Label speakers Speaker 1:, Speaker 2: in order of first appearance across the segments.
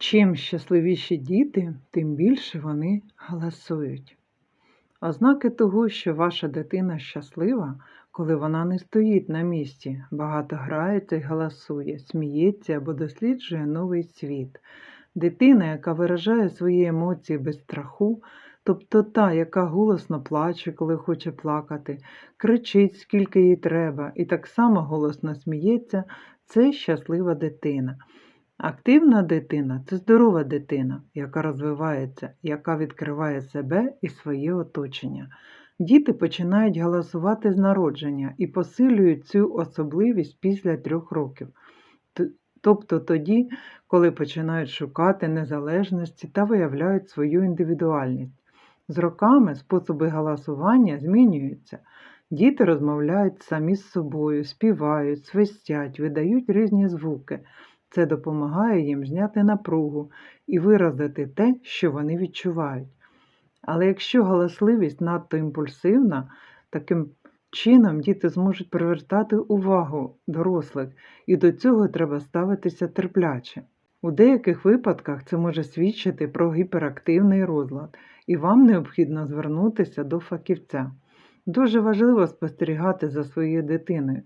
Speaker 1: Чим щасливіші діти, тим більше вони галасують. Ознаки того, що ваша дитина щаслива, коли вона не стоїть на місці, багато грається і галасує, сміється або досліджує новий світ. Дитина, яка виражає свої емоції без страху, тобто та, яка голосно плаче, коли хоче плакати, кричить, скільки їй треба, і так само голосно сміється, це щаслива дитина. Активна дитина це здорова дитина, яка розвивається, яка відкриває себе і своє оточення. Діти починають галасувати з народження і посилюють цю особливість після трьох років, тобто тоді, коли починають шукати незалежності та виявляють свою індивідуальність. З роками способи галасування змінюються. Діти розмовляють самі з собою, співають, свистять, видають різні звуки. Це допомагає їм зняти напругу і виразити те, що вони відчувають. Але якщо галасливість надто імпульсивна, таким чином діти зможуть привертати увагу дорослих, і до цього треба ставитися терпляче. У деяких випадках це може свідчити про гіперактивний розлад, і вам необхідно звернутися до фахівця. Дуже важливо спостерігати за своєю дитиною,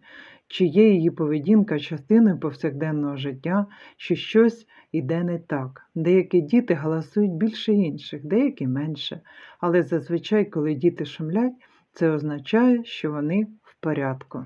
Speaker 1: чи є її поведінка частиною повсякденного життя, чи щось іде не так. Деякі діти галасують більше інших, деякі менше, але зазвичай, коли діти шумлять, це означає, що вони в порядку.